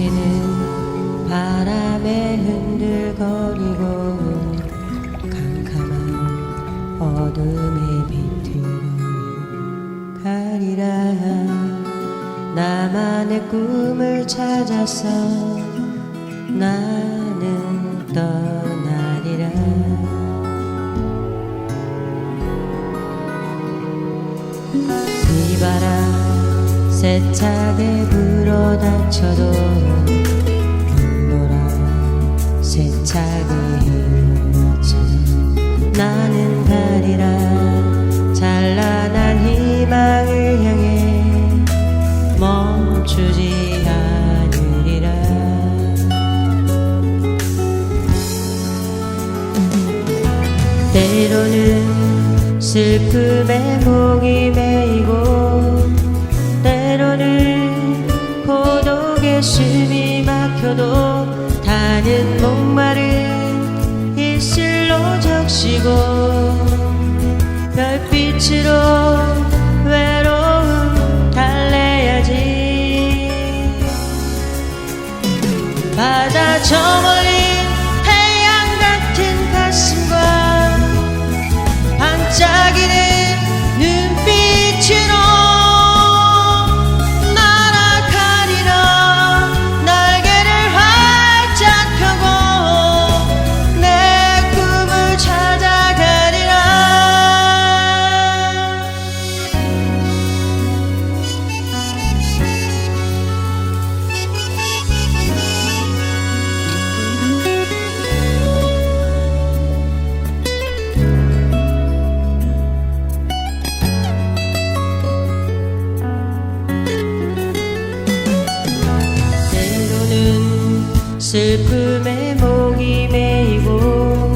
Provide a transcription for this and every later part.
senin 바람에 흔들거리고 캄캄한 어둠의 빛으로 가리라. 나만의 꿈을 찾아서 나는 떠나리라. 비바람 세차게 불어닥쳐도 세차게 휘몰아쳐 나는 가리라 찬란한 희망을 향해 멈추지 않으리라. 때로는 슬픔에 목이 메이고 때로는 고독의 숨이 막혀도 타는 목마른 입술로 적시고 별빛으로 외로움 달래야지. 바다 저멀 슬픔에 목이 메이고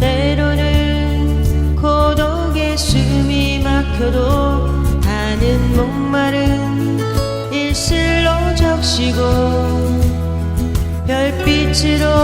때로는 고독의 숨이 막혀도 하는 목마른 입술로 적시고 별빛으로